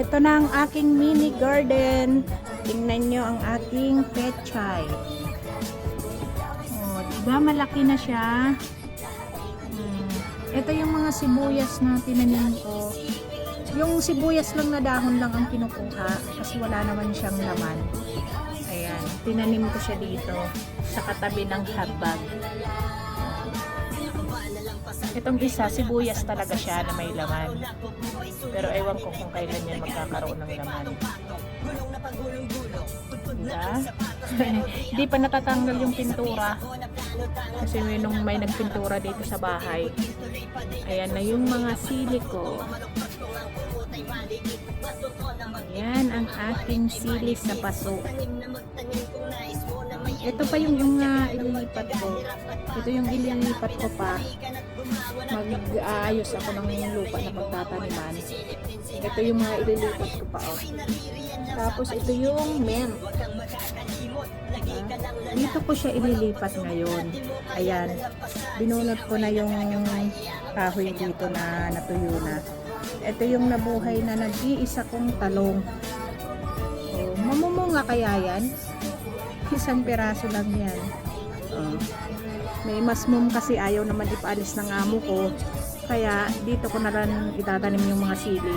Ito na ang aking mini garden. Tingnan nyo ang aking pechay. Oh, diba malaki na siya? Hmm. Ito yung mga sibuyas na tinanim ko. Yung sibuyas lang na dahon lang ang kinukuha kasi wala naman siyang laman. Ayan, tinanim ko siya dito sa katabi ng hotbag. Itong isa, sibuyas talaga siya na may laman. Pero ewan ko kung kailan yan magkakaroon ng laman. Diba? Hindi pa natatanggal yung pintura. Kasi may nung may nagpintura dito sa bahay. Ayan na yung mga sili ko. Ayan ang aking sili sa paso. Ito pa yung mga ililipat ko. Ito yung ililipat ko pa. Mag-aayos ako ng lupa na pagtataniman. Ito yung mga ililipat ko pa. Oh. Tapos ito yung mint. Ah, Dito ko siya ililipat ngayon. Ayan. Binunot ko na yung kahoy dito na natuyo na. Ito yung nabuhay na nag-iisa kong talong. Oh, mamumunga kaya yan? Isang piraso lang yan. Oh. May masmum kasi ayaw naman ipaalis ng amo ko. Kaya dito ko na lang itatanim yung mga sili.